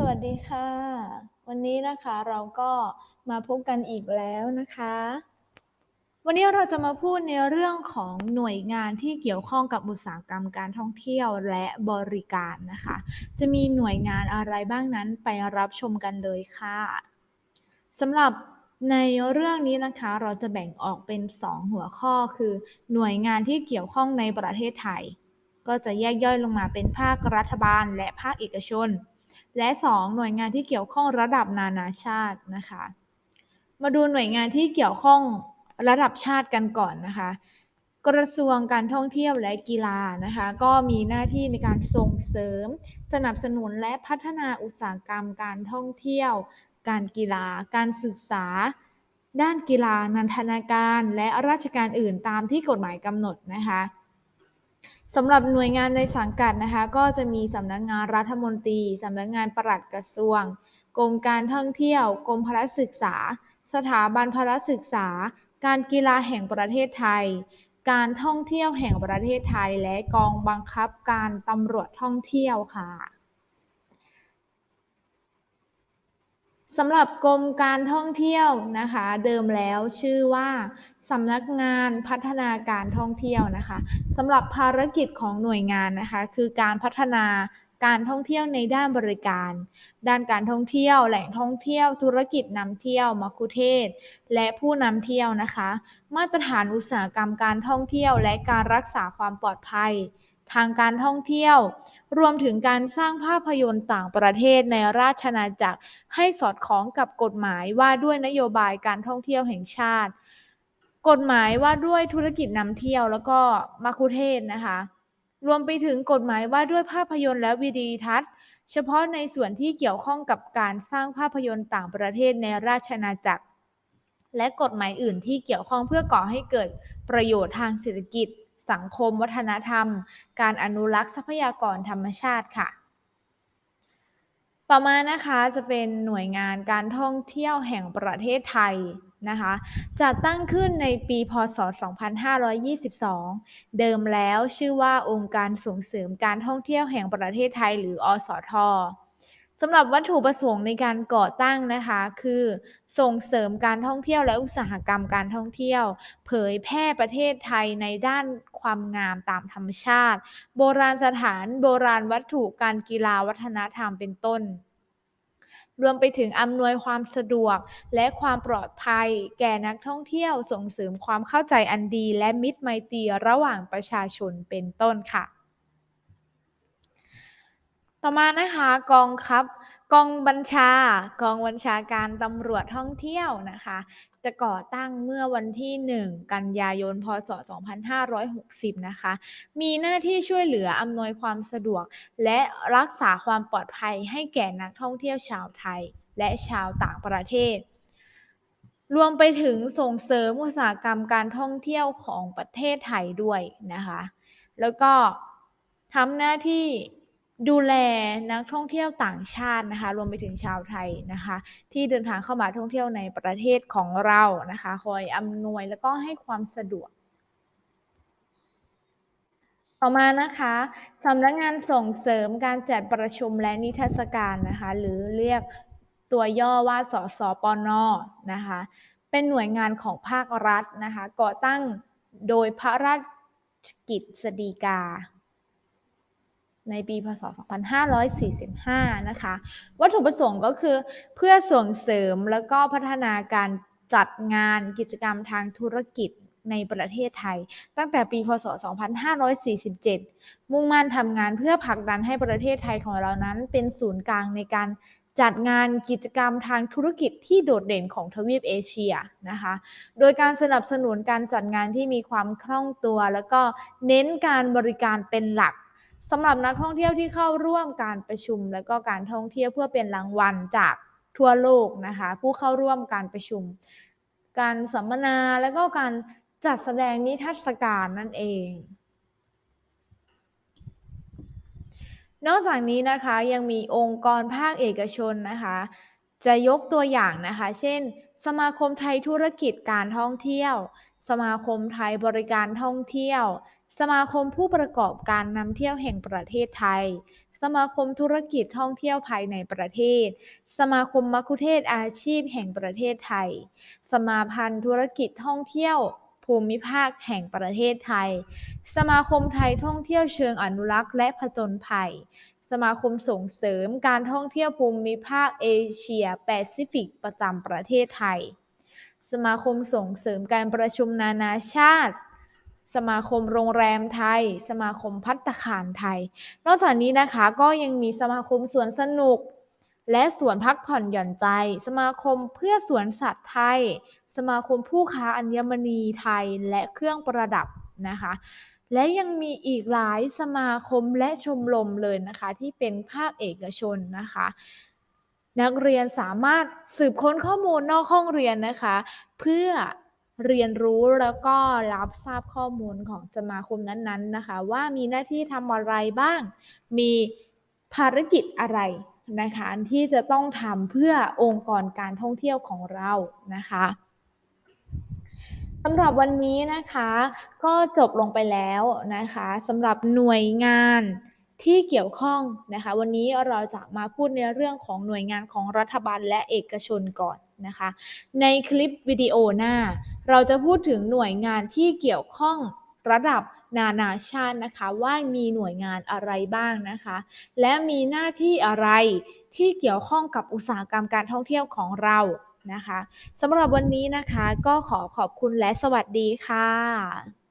สวัสดีค่ะ วันนี้นะคะเราก็มาพบกันอีกแล้วนะคะ วันนี้เราจะมาพูดในเรื่องของหน่วยงานที่เกี่ยวข้องกับอุตสาหกรรมการท่องเที่ยวและบริการนะคะ จะมีหน่วยงานอะไรบ้างนั้นไปรับชมกันเลยค่ะสำหรับในเรื่องนี้นะคะเราจะแบ่งออกเป็น 2 หัวข้อคือ หน่วยงานที่เกี่ยวข้องในประเทศไทย ก็จะแยกย่อยลงมาเป็นภาครัฐบาลและภาคเอกชน และ 2 หน่วยงานที่เกี่ยวข้องระดับนานาชาตินะคะ มาดูหน่วยงานที่เกี่ยวข้องระดับชาติกันก่อนนะคะ กระทรวงการท่องเที่ยวและกีฬานะคะ ก็มีหน้าที่ในการส่งเสริม สนับสนุนและพัฒนาอุตสาหกรรมการท่องเที่ยว การกีฬา การศึกษา ด้านกีฬานันทนาการ และราชการอื่นตามที่กฎหมายกำหนดนะคะ สำหรับหน่วยงานในสังกัดนะคะ ก็จะมีสำนักงานรัฐมนตรีสำนักงานปลัดกระทรวง กรมการท่องเที่ยว กรมพลศึกษา สถาบันพลศึกษา การกีฬาแห่งประเทศไทย การท่องเที่ยวแห่งประเทศไทย และกองบังคับการตำรวจท่องเที่ยวค่ะ สำหรับกรมการท่องเที่ยวนะคะ เดิมแล้วชื่อว่าสำนักงานพัฒนาการท่องเที่ยวนะคะสำหรับภารกิจของหน่วยงานนะคะ คือการพัฒนาการท่องเที่ยวในด้านบริการ ด้านการท่องเที่ยวแหล่งท่องเที่ยว ธุรกิจนำเที่ยวมัคุเทศ และผู้นำเที่ยวนะคะ มาตรฐานอุตสาหกรรมการท่องเที่ยวและการรักษาความปลอดภัย ทางการท่องเที่ยว รวมถึงการสร้างภาพยนตร์ต่างประเทศในราชนาจักร ให้สอดคล้องกับกฎหมายว่าด้วยนโยบายการท่องเที่ยวแห่งชาติ กฎหมายว่าด้วยธุรกิจนำเที่ยวแล้วก็มาคุเทศนะคะ รวมไปถึงกฎหมายว่าด้วยภาพยนตร์และวิดีทัศน์ เฉพาะในส่วนที่เกี่ยวข้องกับการสร้างภาพยนตร์ต่างประเทศในราชนาจักร และกฎหมายอื่นที่เกี่ยวข้องเพื่อก่อให้เกิดประโยชน์ทางเศรษฐกิจ สังคม วัฒนธรรม การอนุรักษ์ทรัพยากรธรรมชาติค่ะ ต่อมานะคะจะเป็นหน่วยงานการท่องเที่ยวแห่งประเทศไทยนะคะจัดตั้งขึ้นในปีพศ 2522 เดิมแล้วชื่อว่าองค์การส่งเสริมการท่องเที่ยวแห่งประเทศไทยหรืออสท สำหรับวัตถุประสงค์ในการก่อตั้งนะคะ คือส่งเสริมการท่องเที่ยวและอุตสาหกรรมการท่องเที่ยว เผยแพร่ประเทศไทยในด้านความงามตามธรรมชาติ โบราณสถาน โบราณวัตถุการกีฬาวัฒนธรรมเป็นต้น รวมไปถึงอำนวยความสะดวกและความปลอดภัย แก่นักท่องเที่ยวส่งเสริมความเข้าใจอันดี และมิตรไมตรีระหว่างประชาชนเป็นต้นค่ะ ต่อมานะคะกองครับกองบัญชา กองบัญชาการตำรวจท่องเที่ยวนะคะ จะก่อตั้งเมื่อวันที่ 1 กันยายน พศ 2560 นะคะ มีหน้าที่ช่วยเหลืออำนวยความสะดวก และรักษาความปลอดภัยให้แก่นักท่องเที่ยวชาวไทย และชาวต่างประเทศ รวมไปถึงส่งเสริมอุตสาหกรรมการท่องเที่ยวของประเทศไทยด้วยนะคะ แล้วก็ทำหน้าที่ ดูแลนักท่องเที่ยวต่างชาตินะคะรวมไปถึงชาวไทยนะคะ ที่เดินทางเข้ามาท่องเที่ยวในประเทศของเรานะคะคอยอำนวยแล้วก็ให้ความสะดวก ต่อมานะคะสำนักงานส่งเสริมการจัดประชุมและนิทรรศการนะคะหรือเรียกตัวย่อว่าสสปนนะคะเป็นหน่วยงานของภาครัฐนะคะก่อตั้งโดยพระราชกิจสดีกา ในปีพศ 2545 นะคะ วัตถุประสงค์ก็คือเพื่อส่งเสริมแล้วก็พัฒนาการจัดงานกิจกรรมทางธุรกิจในประเทศไทย ตั้งแต่ปี พศ 2547 มุ่งมั่นทำงานเพื่อผลักดันให้ประเทศไทยของเรานั้น เป็นศูนย์กลางในการจัดงานกิจกรรมทางธุรกิจที่โดดเด่นของทวีปเอเชียนะคะ โดยการสนับสนุนการจัดงานที่มีความคล่องตัว แล้วก็เน้นการบริการเป็นหลัก สำหรับนักท่องเที่ยวที่เข้าร่วมการประชุม และก็การท่องเที่ยวเพื่อเป็นรางวัลจากทั่วโลกนะคะผู้เข้าร่วมการประชุม การสัมมนาและก็การจัดแสดงนิทรรศการนั่นเอง นอกจากนี้นะคะยังมีองค์กรภาคเอกชนนะคะจะยกตัวอย่างนะคะ เช่น สมาคมไทยธุรกิจการท่องเที่ยว สมาคมไทยบริการท่องเที่ยว สมาคมผู้ประกอบการนำเที่ยวแห่งประเทศไทย สมาคมธุรกิจท่องเที่ยวภายในประเทศ สมาคมมัคุเทศอาชีพแห่งประเทศไทย สมาพันธ์ธุรกิจท่องเที่ยวภูมิภาคแห่งประเทศไทย สมาคมไทยท่องเที่ยวเชิงอนุรักษ์และผจญภัย สมาคมส่งเสริมการท่องเที่ยวภูมิภาคเอเชียแปซิฟิกประจำประเทศไทย สมาคมส่งเสริมการประชุมนานาชาติ สมาคมโรงแรมไทย สมาคมพัตตาคารไทย นอกจากนี้นะคะก็ยังมีสมาคมสวนสนุก และสวนพักผ่อนหย่อนใจ สมาคมเพื่อสวนสัตว์ไทย สมาคมผู้ค้าอัญมณีไทยและเครื่องประดับนะคะ และยังมีอีกหลายสมาคมและชมรมเลยนะคะ ที่เป็นภาคเอกชนนะคะนักเรียนสามารถสืบค้นข้อมูลนอกห้องเรียนนะคะ เพื่อ เรียนรู้แล้วก็รับทราบข้อมูลของสมาคมนั้นๆนะคะ ว่ามีหน้าที่ทำอะไรบ้าง มีภารกิจอะไรนะคะที่จะต้องทำเพื่อองค์กรการท่องเที่ยวของเรานะคะสำหรับวันนี้นะคะก็จบลงไปแล้วนะคะสำหรับหน่วยงานที่เกี่ยวข้องนะคะ วันนี้เราจะมาพูดในเรื่องของหน่วยงานของรัฐบาลและเอกชนก่อนนะคะ ในคลิปวิดีโอหน้า เราจะพูดถึงหน่วยงานที่เกี่ยวข้องระดับนานาชาตินะคะ ว่ามีหน่วยงานอะไรบ้างนะคะ และมีหน้าที่อะไรที่เกี่ยวข้องกับอุตสาหกรรมการท่องเที่ยวของเรานะคะสำหรับวันนี้นะคะก็ขอขอบคุณและสวัสดีค่ะ